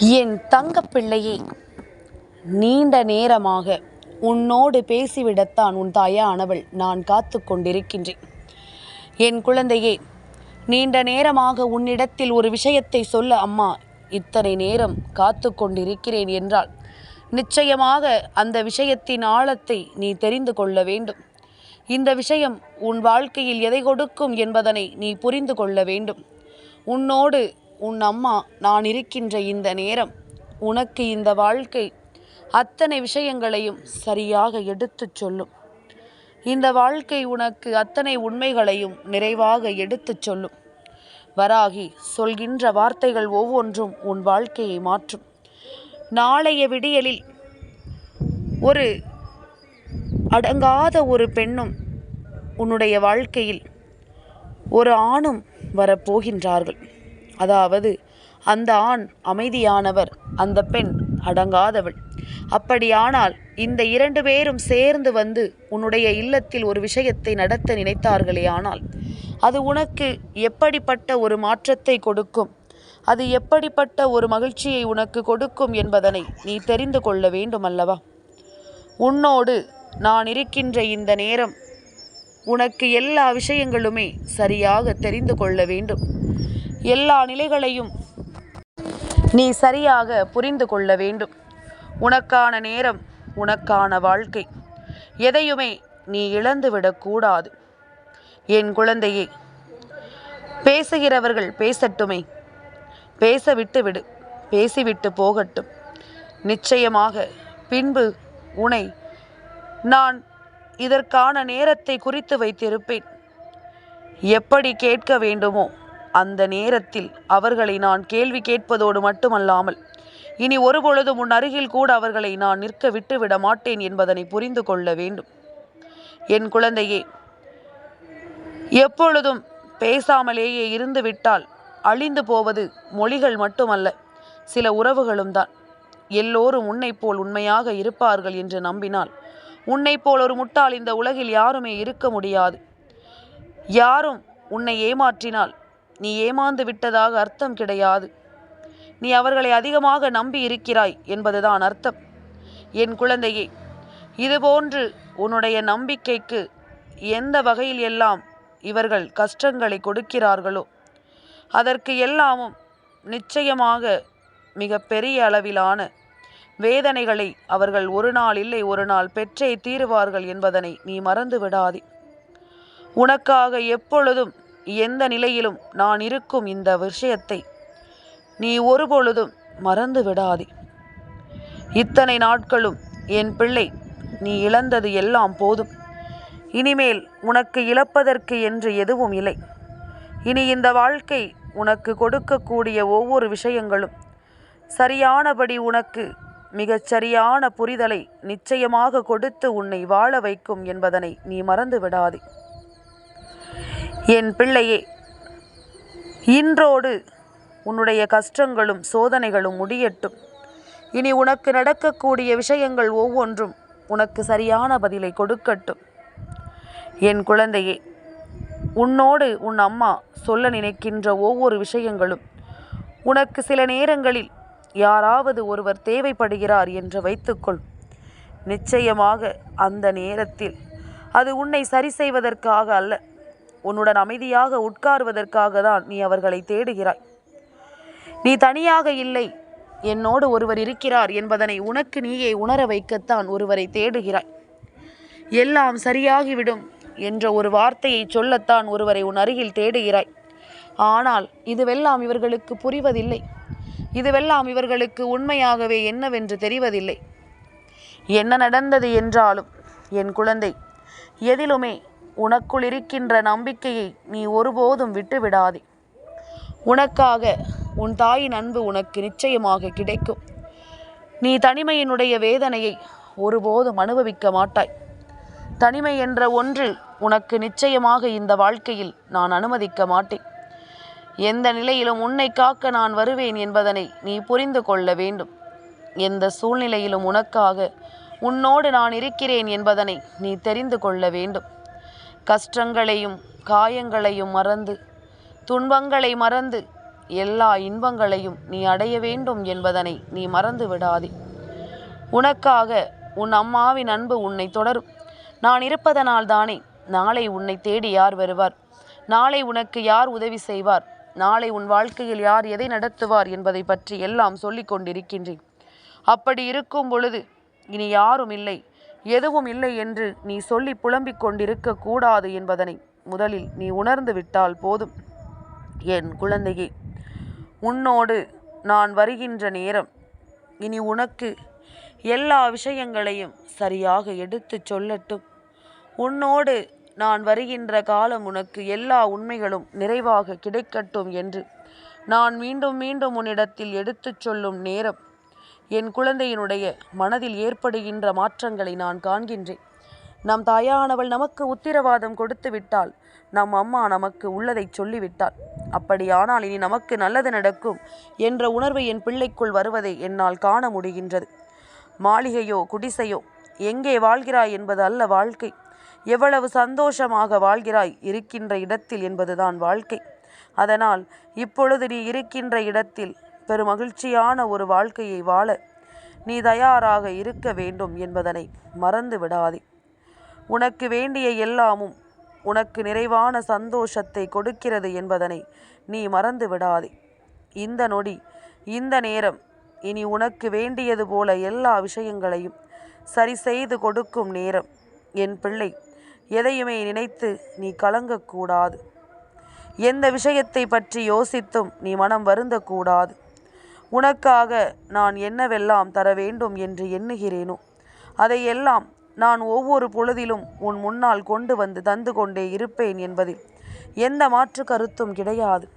என் தங்கப்பிள்ளையே நீண்ட நேரமாக உன்னோடு பேசிவிடத்தான் உன் தாயானவள் நான் காத்து கொண்டிருக்கின்றேன். என் குழந்தையே நீண்ட நேரமாக உன்னிடத்தில் ஒரு விஷயத்தை சொல்ல அம்மா இத்தனை நேரம் காத்து கொண்டிருக்கிறேன் என்றால் நிச்சயமாக அந்த விஷயத்தின் ஆழத்தை நீ தெரிந்து கொள்ள வேண்டும். இந்த விஷயம் உன் வாழ்க்கையில் எதை கொடுக்கும் என்பதனை நீ புரிந்து கொள்ள வேண்டும். உன்னோடு உன் அம்மா நான் இருக்கின்ற இந்த நேரம் உனக்கு இந்த வாழ்க்கை அத்தனை விஷயங்களையும் சரியாக எடுத்துச் சொல்லும். இந்த வாழ்க்கை உனக்கு அத்தனை உண்மைகளையும் நிறைவாக எடுத்துச் சொல்லும். வராகி சொல்கின்ற வார்த்தைகள் ஒவ்வொன்றும் உன் வாழ்க்கையை மாற்றும். நாளைய விடியலில் ஒரு அடங்காத ஒரு பெண்ணும் உன்னுடைய வாழ்க்கையில் ஒரு ஆணும் வரப்போகின்றார்கள். அதாவது அந்த ஆண் அமைதியானவர் அந்த பெண் அடங்காதவள். அப்படியானால் இந்த இரண்டு பேரும் சேர்ந்து வந்து உன்னுடைய இல்லத்தில் ஒரு விஷயத்தை நடத்த நினைத்தார்களே ஆனால் அது உனக்கு எப்படிப்பட்ட ஒரு மாற்றத்தை கொடுக்கும்? அது எப்படிப்பட்ட ஒரு மகிழ்ச்சியை உனக்கு கொடுக்கும் என்பதனை நீ தெரிந்து கொள்ள வேண்டும் அல்லவா உன்னோடு நான் இருக்கின்ற இந்த நேரம் உனக்கு எல்லா விஷயங்களுமே சரியாக தெரிந்து கொள்ள வேண்டும். எல்லா நிலைகளையும் நீ சரியாக புரிந்து கொள்ள வேண்டும். உனக்கான நேரம் உனக்கான வாழ்க்கை. எதையுமே நீ இழந்துவிடக்கூடாது என் குழந்தையே பேசுகிறவர்கள் பேசட்டுமே. பேச விட்டு விடு பேசிவிட்டு போகட்டும். நிச்சயமாக பின்பு உனை நான் இதற்கான நேரத்தை குறித்து வைத்திருப்பேன். எப்படி கேட்க வேண்டுமோ அந்த நேரத்தில் அவர்களை நான் கேள்வி கேட்பதோடு மட்டுமல்லாமல் இனி ஒருபொழுதும் உன் அருகில் கூட அவர்களை நான் நிற்க விட்டு விட மாட்டேன் என்பதனை புரிந்து கொள்ள வேண்டும். என் குழந்தையே எப்பொழுதும் பேசாமலேயே இருந்து விட்டால் அழிந்து போவது மொழிகள் மட்டுமல்ல சில உறவுகளும் தான். எல்லோரும் உன்னைப் போல் உண்மையாக இருப்பார்கள் என்று நம்பினால் உன்னைப் போல் ஒரு முட்டாள் இந்த உலகில் யாருமே இருக்க முடியாது. யாரும் உன்னை ஏமாற்றினால் நீ ஏமாந்து விட்டதாக அர்த்தம் கிடையாது. நீ அவர்களை அதிகமாக நம்பி இருக்கிறாய் என்பதுதான் அர்த்தம். என் குழந்தையே இதுபோன்று உன்னுடைய நம்பிக்கைக்கு எந்த வகையில் எல்லாம் இவர்கள் கஷ்டங்களை கொடுக்கிறார்களோ அதற்கு எல்லாமும் நிச்சயமாக மிக பெரிய அளவிலான வேதனைகளை அவர்கள் ஒரு நாள் இல்லை ஒரு நாள் பெற்றே தீருவார்கள் என்பதனை நீ மறந்து விடாதே உனக்காக எப்பொழுதும் எந்த நிலையிலும் நான் இருக்கும் இந்த விஷயத்தை நீ ஒருபொழுதும் மறந்து விடாதே. இத்தனை நாட்களும் என் பிள்ளை நீ இழந்தது எல்லாம் போதும். இனிமேல் உனக்கு இழப்பதற்கு என்று எதுவும் இல்லை. இனி இந்த வாழ்க்கை உனக்கு கொடுக்கக்கூடிய ஒவ்வொரு விஷயங்களும் சரியானபடி உனக்கு மிகச் சரியான புரிதலை நிச்சயமாக கொடுத்து உன்னை வாழ வைக்கும் என்பதனை நீ மறந்து விடாதே. என் பிள்ளையே இன்றோடு உன்னுடைய கஷ்டங்களும் சோதனைகளும் முடியட்டும். இனி உனக்கு நடக்கக்கூடிய விஷயங்கள் ஒவ்வொன்றும் உனக்கு சரியான பதிலை கொடுக்கட்டும். என் குழந்தையே உன்னோடு உன் அம்மா சொல்ல நினைக்கின்ற ஒவ்வொரு விஷயங்களும் உனக்கு சில நேரங்களில் யாராவது ஒருவர் தேவைப்படுகிறார் என்று வைத்துக்கொள். நிச்சயமாக அந்த நேரத்தில் அது உன்னை சரி செய்வதற்காக அல்ல. உன்னுடன் அமைதியாக உட்காருவதற்காக தான் நீ அவர்களை தேடுகிறாய். நீ தனியாக இல்லை. என்னோடு ஒருவர் இருக்கிறார் என்பதனை உனக்கு நீயே உணர வைக்கத்தான் ஒருவரை தேடுகிறாய். எல்லாம் சரியாகிவிடும் என்ற ஒரு வார்த்தையை சொல்லத்தான் ஒருவரை உன் அருகில் தேடுகிறாய். ஆனால் இதுவெல்லாம் இவர்களுக்கு புரிவதில்லை. இதுவெல்லாம் இவர்களுக்கு உண்மையாகவே என்னவென்று தெரிவதில்லை. என்ன நடந்தது என்றாலும் என் குழந்தை எதிலுமே உனக்குள் இருக்கின்ற நம்பிக்கையை நீ ஒருபோதும் விட்டுவிடாதே. உனக்காக உன் தாயின் அன்பு உனக்கு நிச்சயமாக கிடைக்கும். நீ தனிமையினுடைய வேதனையை ஒருபோதும் அனுபவிக்க மாட்டாய். தனிமை என்ற ஒன்று உனக்கு நிச்சயமாக இந்த வாழ்க்கையில் நான் அனுமதிக்க மாட்டேன். எந்த நிலையிலும் உன்னை காக்க நான் வருவேன் என்பதனை நீ புரிந்து கொள்ள வேண்டும். எந்த சூழ்நிலையிலும் உனக்காக உன்னோடு நான் இருக்கிறேன் என்பதனை நீ தெரிந்து கொள்ள வேண்டும். கஷ்டங்களையும் காயங்களையும் மறந்து துன்பங்களை மறந்து எல்லா இன்பங்களையும் நீ அடைய வேண்டும் என்பதனை நீ மறந்து விடாதே. உனக்காக உன் அம்மாவின் அன்பு உன்னை தொடரும். நான் இருப்பதனால் தானே நாளை உன்னை தேடி யார் வருவார்? நாளை உனக்கு யார் உதவி செய்வார்? நாளை உன் வாழ்க்கையில் யார் எதை நடத்துவார் என்பதை பற்றி எல்லாம் சொல்லிக் கொண்டிருக்கின்றேன். அப்படி இருக்கும் பொழுது இனி யாரும் இல்லை. எதுவும் இல்லை என்று நீ சொல்லி புலம்பிக் கொண்டிருக்க கூடாது என்பதனை முதலில் நீ உணர்ந்து விட்டால் போதும். என் குழந்தையே உன்னோடு நான் வருகின்ற நேரம் இனி உனக்கு எல்லா விஷயங்களையும் சரியாக எடுத்துச் சொல்லட்டும். உன்னோடு நான் வருகின்ற காலம் உனக்கு எல்லா உண்மைகளும் நிறைவாக கிடைக்கட்டும் என்று நான் மீண்டும் மீண்டும் உன்னிடத்தில் எடுத்துச் சொல்லும் நேரம் என் குழந்தையினுடைய மனதில் ஏற்படுகின்ற மாற்றங்களை நான் காண்கின்றேன். நம் தாயானவள் நமக்கு உத்திரவாதம் கொடுத்து விட்டால் நம் அம்மா நமக்கு உள்ளதை சொல்லிவிட்டாள். அப்படியானால் இனி நமக்கு நல்லது நடக்கும் என்ற உணர்வு என் பிள்ளைக்குள் வருவதை என்னால் காண முடிகின்றது. மாளிகையோ குடிசையோ எங்கே வாழ்கிறாய் என்பது அல்ல வாழ்க்கை. எவ்வளவு சந்தோஷமாக வாழ்கிறாய் இருக்கின்ற இடத்தில் என்பதுதான் வாழ்க்கை. அதனால் இப்பொழுது நீ இருக்கின்ற இடத்தில் பெருமகிழ்ச்சியான ஒரு வாழ்க்கையை வாழ நீ தயாராக இருக்க வேண்டும் என்பதனை மறந்து விடாதே. உனக்கு வேண்டிய எல்லாமும் உனக்கு நிறைவான சந்தோஷத்தை கொடுக்கிறது என்பதனை நீ மறந்து விடாதே. இந்த நொடி இந்த நேரம் இனி உனக்கு வேண்டியது போல எல்லா விஷயங்களையும் சரி செய்து கொடுக்கும் நேரம். என் பிள்ளை எதையுமே நினைத்து நீ கலங்கக்கூடாது. எந்த விஷயத்தை பற்றி யோசித்தும் நீ மனம் வருந்தக்கூடாது. உனக்காக நான் என்னவெல்லாம் தர வேண்டும் என்று எண்ணுகிறேனோ அதையெல்லாம் நான் ஒவ்வொரு பொழுதிலும் உன் முன்னால் கொண்டு வந்து தந்து கொண்டே இருப்பேன் என்பதில் எந்த மாற்று கருத்தும் கிடையாது.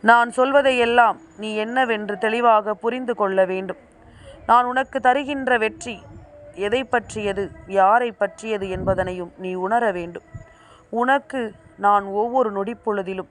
நான் சொல்வதையெல்லாம் நீ என்னவென்று தெளிவாக புரிந்து கொள்ள வேண்டும். நான் உனக்கு தருகின்ற வெற்றி எதை பற்றியது யாரை பற்றியது என்பதனையும் நீ உணர வேண்டும். உனக்கு நான் ஒவ்வொரு நொடிப்பொழுதிலும்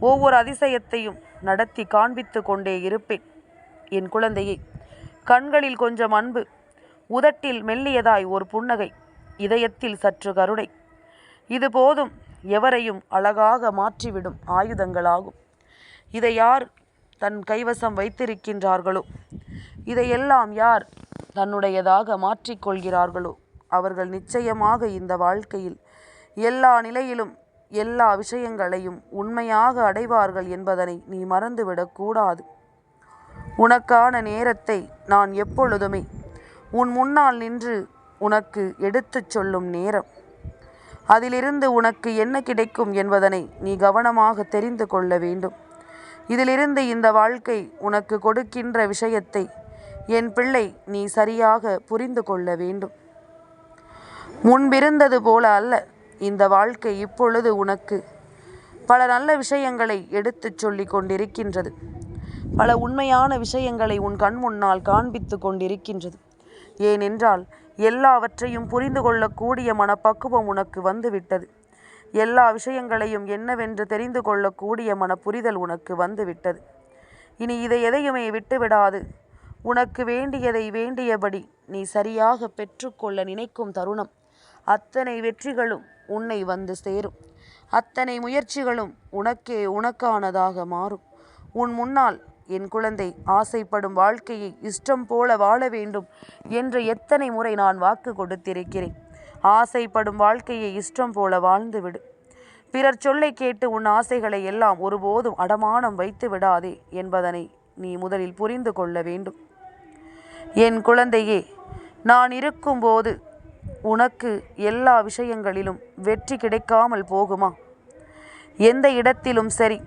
ஒவ்வொரு அதிசயத்தையும் நடத்தி காண்பித்து கொண்டே இருப்பேன். என் குழந்தையை கண்களில் கொஞ்சம் அன்பு உதட்டில் மெல்லியதாய் ஒரு புன்னகை இதயத்தில் சற்று கருணை. இது போதும் எவரையும் அழகாக மாற்றிவிடும் ஆயுதங்களாகும். இதை யார் தன் கைவசம் வைத்திருக்கின்றார்களோ? இதையெல்லாம் யார் தன்னுடையதாக மாற்றிக்கொள்கிறார்களோ அவர்கள் நிச்சயமாக இந்த வாழ்க்கையில் எல்லா நிலையிலும் எல்லா விஷயங்களையும் உண்மையாக அடைவார்கள் என்பதனை நீ மறந்துவிடக்கூடாது உனக்கான நேரத்தை நான் எப்பொழுதுமே உன் முன்னால் நின்று உனக்கு எடுத்துச் சொல்லும் நேரம். அதிலிருந்து உனக்கு என்ன கிடைக்கும் என்பதனை நீ கவனமாக தெரிந்து கொள்ள வேண்டும். இதிலிருந்து இந்த வாழ்க்கை உனக்கு கொடுக்கின்ற விஷயத்தை என் பிள்ளை நீ சரியாக புரிந்து கொள்ள வேண்டும். முன்பிருந்தது போல அல்ல. இந்த வாழ்க்கை இப்பொழுது உனக்கு. பல நல்ல விஷயங்களை எடுத்துச் சொல்லி கொண்டிருக்கின்றது. பல உண்மையான விஷயங்களை உன் கண் முன்னால் காண்பித்து கொண்டிருக்கின்றது. ஏனென்றால் எல்லாவற்றையும் புரிந்து கொள்ளக்கூடிய மனப்பக்குவம் உனக்கு வந்துவிட்டது. எல்லா விஷயங்களையும் என்னவென்று தெரிந்து கொள்ளக்கூடிய மன புரிதல் உனக்கு வந்துவிட்டது. இனி இதை எதையுமே விட்டுவிடாது. உனக்கு வேண்டியதை வேண்டியபடி நீ சரியாக பெற்றுக்கொள்ள நினைக்கும் தருணம். அத்தனை வெற்றிகளும் உன்னை வந்து சேரும். அத்தனை முயற்சிகளும் உனக்கே உனக்கானதாக மாறும். உன் முன்னால் என் குழந்தை ஆசைப்படும் வாழ்க்கையை இஷ்டம் போல வாழ வேண்டும் என்று எத்தனை முறை நான் வாக்கு கொடுத்திருக்கிறேன். ஆசைப்படும் வாழ்க்கையை இஷ்டம் போல வாழ்ந்துவிடு பிறர் சொல்லை கேட்டு உன் ஆசைகளை எல்லாம் ஒருபோதும் அடமானம் வைத்து விடாதே என்பதனை நீ முதலில் புரிந்து கொள்ள வேண்டும். என் குழந்தையே நான் இருக்கும்போது உனக்கு எல்லா விஷயங்களிலும் வெற்றி கிடைக்காமல் போகுமா? எந்த இடத்திலும் சரி.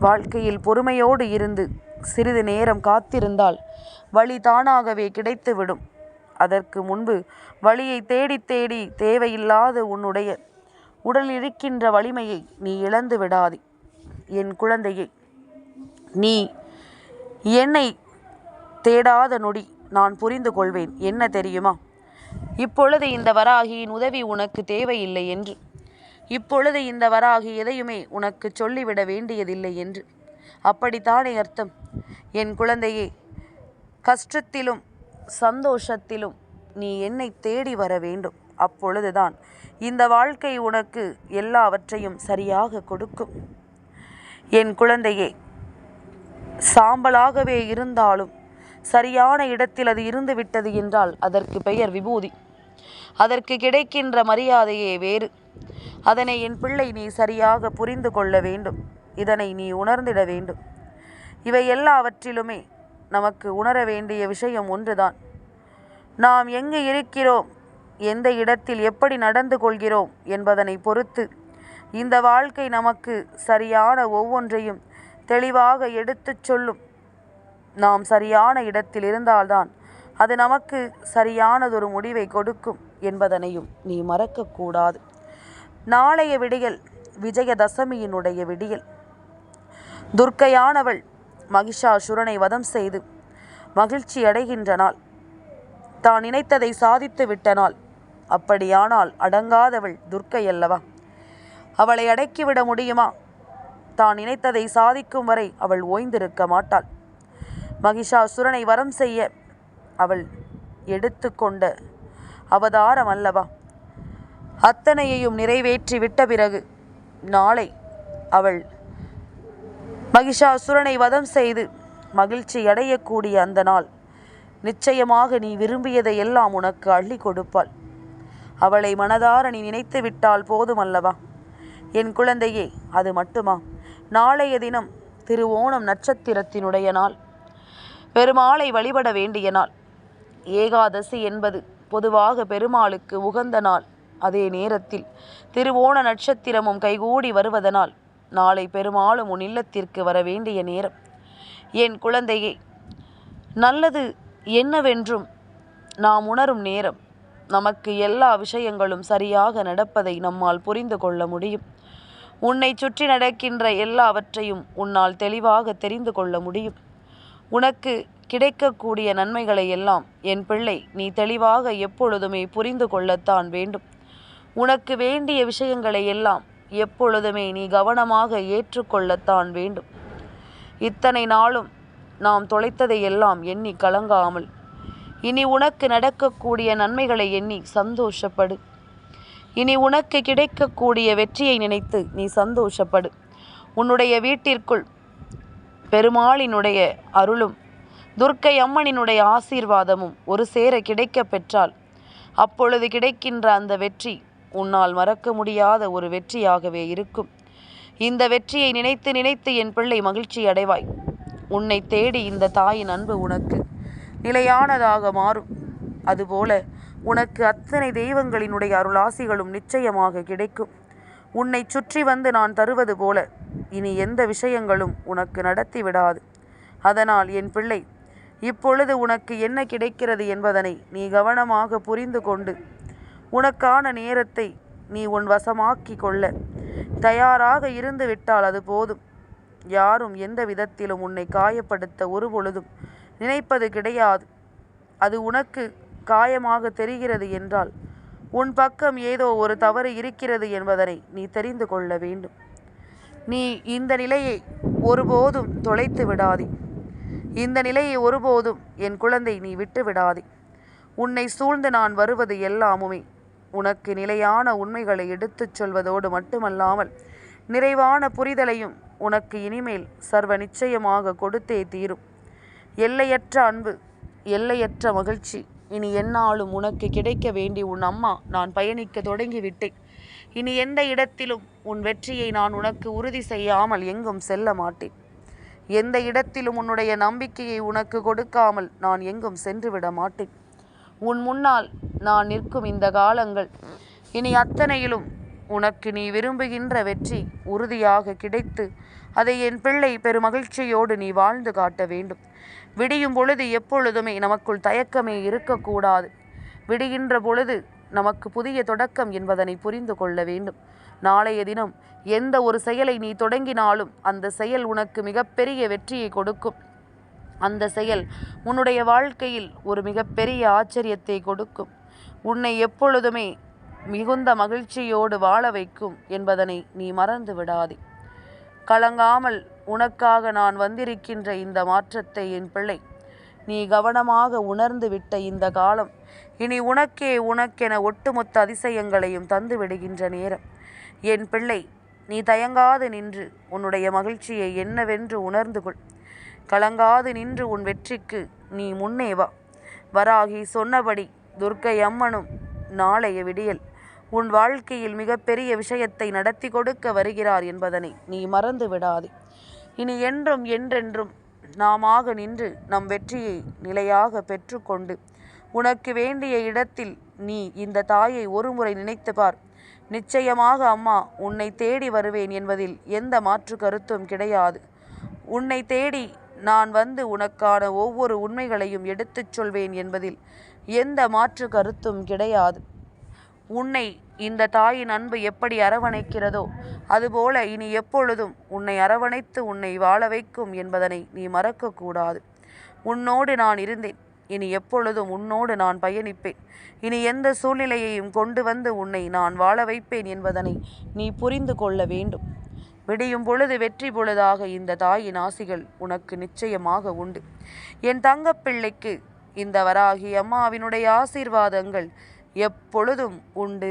வாழ்க்கையில் பொறுமையோடு இருந்து சிறிது நேரம் காத்திருந்தால் வழி தானாகவே கிடைத்துவிடும். அதற்கு முன்பு வழியை தேடி தேடி தேவையில்லாத உன்னுடைய உடல் இருக்கின்ற வலிமையை நீ இழந்து விடாதே. என் குழந்தையை நீ என்னை தேடாத நொடி நான் புரிந்து கொள்வேன். என்ன தெரியுமா? இப்பொழுது இந்த வராகியின் உதவி உனக்கு தேவையில்லை என்று. இப்பொழுது இந்த வராகி எதையுமே உனக்கு சொல்லிவிட வேண்டியதில்லை என்று. அப்படித்தானே அர்த்தம்? என் குழந்தையே கஷ்டத்திலும் சந்தோஷத்திலும் நீ என்னை தேடி வர வேண்டும். அப்பொழுதுதான் இந்த வாழ்க்கை உனக்கு எல்லாவற்றையும் சரியாக கொடுக்கும். என் குழந்தையே சாம்பலாகவே இருந்தாலும் சரியான இடத்தில் அது இருந்து விட்டது என்றால் அதற்கு பெயர் விபூதி. அதற்கு கிடைக்கின்ற மரியாதையே வேறு. அதனை என் பிள்ளை நீ சரியாக புரிந்து கொள்ள வேண்டும். இதனை நீ உணர்ந்திட வேண்டும். இவை எல்லாவற்றிலுமே நமக்கு உணர வேண்டிய விஷயம் ஒன்றுதான். நாம் எங்கு இருக்கிறோம்? எந்த இடத்தில் எப்படி நடந்து கொள்கிறோம்? என்பதனை பொறுத்து இந்த வாழ்க்கை நமக்கு சரியான ஒவ்வொன்றையும் தெளிவாக எடுத்துச் சொல்லும் நாம் சரியான இடத்தில் இருந்தால்தான் அது நமக்கு சரியானதொரு முடிவை கொடுக்கும் என்பதனையும் நீ மறக்கக்கூடாது. நாளைய விடியல் விஜயதசமியினுடைய விடியல். துர்க்கையானவள் மகிஷாசுரனை வதம் செய்து மகிழ்ச்சி அடைகின்ற நாள். தான் நினைத்ததை சாதித்து விட்ட நாள். அப்படியானால் அடங்காதவள் துர்க்கை அல்லவா? அவளை அடக்கிவிட முடியுமா? தான் நினைத்ததை சாதிக்கும் வரை அவள் ஓய்ந்திருக்க மாட்டாள். மகிஷாசுரனை வரம் செய்ய அவள் எடுத்துக்கொண்ட அவதாரம் அல்லவா? அத்தனையையும் நிறைவேற்றி விட்ட பிறகு நாளை அவள் மகிஷாசுரனை வதம் செய்து மகிழ்ச்சி அடையக்கூடிய அந்த நாள். நிச்சயமாக நீ விரும்பியதை எல்லாம் உனக்கு அள்ளி கொடுப்பாள். அவளை மனதார நீ நினைத்து விட்டால் போதும் அல்லவா என் குழந்தையே அது மட்டுமா? நாளைய தினம் திருவோணம் நட்சத்திரத்தினுடைய நாள். பெருமாளை வழிபட வேண்டிய நாள். ஏகாதசி என்பது பொதுவாக பெருமாளுக்கு உகந்த நாள். அதே நேரத்தில் திருவோண நட்சத்திரமும் கைகூடி வருவதனால் நாளை பெருமாளும் உன் இல்லத்திற்கு வர வேண்டிய நேரம். என் குழந்தையே நல்லது என்னவென்றும் நாம் உணரும் நேரம். நமக்கு எல்லா விஷயங்களும் சரியாக நடப்பதை நம்மால் புரிந்து கொள்ள முடியும். உன்னை சுற்றி நடக்கின்ற எல்லாவற்றையும் உன்னால் தெளிவாக தெரிந்து கொள்ள முடியும். உனக்கு கிடைக்கக்கூடிய நன்மைகளை எல்லாம் என் பிள்ளை நீ தெளிவாக எப்பொழுதுமே புரிந்து கொள்ளத்தான் வேண்டும். உனக்கு வேண்டிய விஷயங்களை எல்லாம் எப்பொழுதுமே நீ கவனமாக ஏற்றுக்கொள்ளத்தான் வேண்டும். இத்தனை நாளும் நாம் தொலைத்ததை எல்லாம் எண்ணி கலங்காமல் இனி உனக்கு நடக்கக்கூடிய நன்மைகளை எண்ணி சந்தோஷப்படு. இனி உனக்கு கிடைக்கக்கூடிய வெற்றியை நினைத்து நீ சந்தோஷப்படு. உன்னுடைய வீட்டிற்குள் பெருமாளினுடைய அருளும் துர்க்கை அம்மனினுடைய ஆசீர்வாதமும் ஒரு சேர கிடைக்க பெற்றால் அப்பொழுது கிடைக்கின்ற அந்த வெற்றி உன்னால் மறக்க முடியாத ஒரு வெற்றியாகவே இருக்கும். இந்த வெற்றியை நினைத்து நினைத்து என் பிள்ளை மகிழ்ச்சி அடைவாய். உன்னை தேடி இந்த தாயின் அன்பு உனக்கு நிலையானதாக மாறும். அதுபோல உனக்கு அத்தனை தெய்வங்களினுடைய அருளாசிகளும் நிச்சயமாக கிடைக்கும். உன்னை சுற்றி வந்து நான் தருவது போல. இனி எந்த விஷயங்களும் உனக்கு நடத்தி விடாது. அதனால் என் பிள்ளை இப்பொழுது உனக்கு என்ன கிடைக்கிறது என்பதனை நீ கவனமாக புரிந்து கொண்டு உனக்கான நேரத்தை நீ உன் வசமாக்கி கொள்ள. தயாராக இருந்து விட்டால் அது போதும். யாரும் எந்த விதத்திலும் உன்னை காயப்படுத்த ஒரு பொழுதும் நினைப்பது கிடையாது. அது உனக்கு காயமாக தெரிகிறது என்றால் உன் பக்கம் ஏதோ ஒரு தவறு இருக்கிறது என்பதனை நீ தெரிந்து கொள்ள வேண்டும். நீ இந்த நிலையை ஒருபோதும் தொலைத்து விடாதே. இந்த நிலையை ஒருபோதும் என் குழந்தை நீ விட்டு விடாதே. உன்னை சூழ்ந்து நான் வருவது எல்லாமுமே உனக்கு நிலையான உண்மைகளை எடுத்துச் சொல்வதோடு மட்டுமல்லாமல் நிறைவான புரிதலையும் உனக்கு இனிமேல் சர்வ நிச்சயமாக கொடுத்தே தீரும். எல்லையற்ற அன்பு எல்லையற்ற மகிழ்ச்சி இனி என்னாலும் உனக்கு கிடைக்க வேண்டி உன் அம்மா நான் பயணிக்க தொடங்கிவிட்டேன். இனி எந்த இடத்திலும் உன் வெற்றியை நான் உனக்கு உறுதி செய்யாமல் எங்கும் செல்ல மாட்டேன். எந்த இடத்திலும் உன்னுடைய நம்பிக்கையை உனக்கு கொடுக்காமல் நான் எங்கும் சென்று விட மாட்டேன். உன் முன்னால் நான் நிற்கும் இந்த காலங்கள் இனி அத்தனையிலும் உனக்கு நீ விரும்புகின்ற வெற்றி உறுதியாக கிடைத்து அதை என் பிள்ளை பெருமகிழ்ச்சியோடு நீ வாழ்ந்து காட்ட வேண்டும். விடியும் பொழுது எப்பொழுதுமே நமக்குள் தயக்கமே இருக்கக்கூடாது. விடுகின்ற பொழுது நமக்கு புதிய தொடக்கம் என்பதனை புரிந்து கொள்ள வேண்டும். நாளைய தினம் எந்த ஒரு செயலை நீ தொடங்கினாலும் அந்த செயல் உனக்கு மிகப்பெரிய வெற்றியை கொடுக்கும். அந்த செயல் உன்னுடைய வாழ்க்கையில் ஒரு மிகப்பெரிய ஆச்சரியத்தை கொடுக்கும். உன்னை எப்பொழுதுமே மிகுந்த மகிழ்ச்சியோடு வாழ வைக்கும் என்பதனை நீ மறந்து விடாதே. கலங்காமல் உனக்காக நான் வந்திருக்கின்ற இந்த மாற்றத்தை என் பிள்ளை நீ கவனமாக உணர்ந்து விட்ட இந்த காலம் இனி உனக்கே உனக்கென ஒட்டுமொத்த அதிசயங்களையும் தந்து விடுகின்ற நேரம். என் பிள்ளை நீ தயங்காது நின்று உன்னுடைய மகிழ்ச்சியை என்னவென்று உணர்ந்து கொள். கலங்காது நின்று உன் வெற்றிக்கு நீ முன்னே வா. வராகி சொன்னபடி துர்க்கை அம்மனும் நாளைய விடியல். உன் வாழ்க்கையில் மிகப்பெரிய விஷயத்தை நடத்தி கொடுக்க வருகிறார் என்பதனை நீ மறந்து விடாதே. இனி என்றும் என்றென்றும் நாமாக நின்று நம் வெற்றியை நிலையாக பெற்றுக்கொண்டு உனக்கு வேண்டிய இடத்தில் நீ இந்த தாயை ஒருமுறை நினைத்து பார். நிச்சயமாக அம்மா உன்னை தேடி வருவேன் என்பதில் எந்த மாற்று கருத்தும் கிடையாது. உன்னை தேடி நான் வந்து உனக்கான ஒவ்வொரு உண்மைகளையும் எடுத்துச் சொல்வேன் என்பதில் எந்த மாற்று கருத்தும் கிடையாது. உன்னை இந்த தாயின் அன்பு எப்படி அரவணைக்கிறதோ அதுபோல இனி எப்பொழுதும் உன்னை அரவணைத்து உன்னை வாழ வைக்கும் என்பதனை நீ மறக்கக்கூடாது. உன்னோடு நான் இருந்தேன். இனி எப்பொழுதும் உன்னோடு நான் பயணிப்பேன். இனி எந்த சூழ்நிலையையும் கொண்டு வந்து உன்னை நான் வாழ வைப்பேன் என்பதனை நீ புரிந்து கொள்ள வேண்டும். விடியும் பொழுது வெற்றி பொழுதாக இந்த தாயின் ஆசிகள் உனக்கு நிச்சயமாக உண்டு. என் தங்கப்பிள்ளைக்கு இந்த வராகி அம்மாவினுடைய ஆசீர்வாதங்கள் எப்பொழுதும் உண்டு.